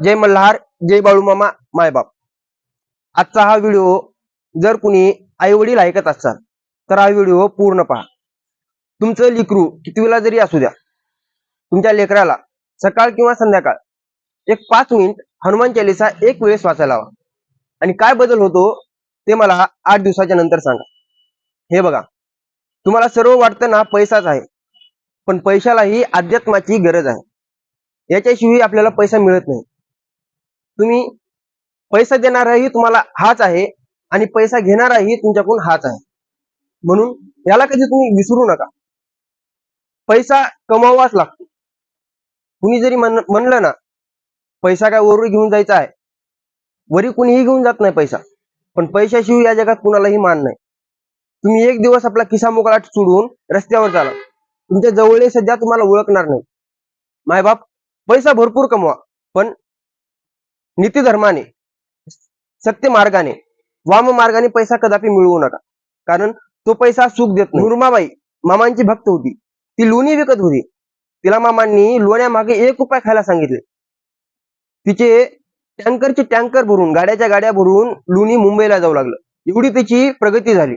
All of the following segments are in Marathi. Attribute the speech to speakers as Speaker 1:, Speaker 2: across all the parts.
Speaker 1: जय मल्हार जय बाळूमामा मायबाप आजचा हा व्हिडिओ जर कुणी आई वडील ऐकत असाल तर हा व्हिडिओ पूर्ण पहा. तुमचं लिकरू कितवीला जरी असू द्या तुमच्या लेकराला सकाळ किंवा संध्याकाळ एक पाच मिनिट हनुमान चालिसा एक वेळेस वाचायला हवा आणि काय बदल होतो ते मला आठ दिवसाच्या नंतर सांगा. हे बघा तुम्हाला सर्व वाटतं ना पैसाच आहे पण पैशालाही अध्यात्माची गरज आहे. याच्याशिवाय आपल्याला पैसा मिळत नाही. तुम्ही पैसा देणाराही तुम्हाला हाच आहे आणि पैसा घेणाराही तुमच्याकडून हाच आहे. म्हणून याला कधी तुम्ही विसरू नका. पैसा कमावाच लागतो. कुणी जरी म्हणलं ना पैसा काय वरून घेऊन जायचा आहे. वरी कुणीही घेऊन जात नाही पैसा. पण पैशाशिवाय या जगात कुणालाही मान नाही. तुम्ही एक दिवस आपला किसा मोकळा सोडून रस्त्यावर चाला. तुमच्या जवळ सध्या तुम्हाला ओळखणार नाही. मायबाप पैसा भरपूर कमवा. पण नीतिधर्माने सत्य मार्गाने वाम मार्गाने पैसा कदापि मिळवू नका. कारण तो पैसा सुख देत नाही. मामांची भक्त होती. ती लोणी विकत होती. तिला मामांनी लोण्यामागे एक रुपया खायला सांगितले. तिचे टँकरचे टँकर भरून गाड्याच्या गाड्या भरून लोणी मुंबईला जाऊ लागलं. एवढी तिची प्रगती झाली.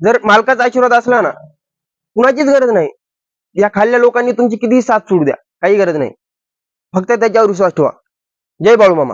Speaker 1: जर मालकाचा आशीर्वाद असला ना कुणाचीच गरज नाही. या खाल्ल्या लोकांनी तुमची किती साथ सोडू द्या. काही गरज नाही. फक्त त्याच्यावर विश्वास ठेवा. जय बाळू मामा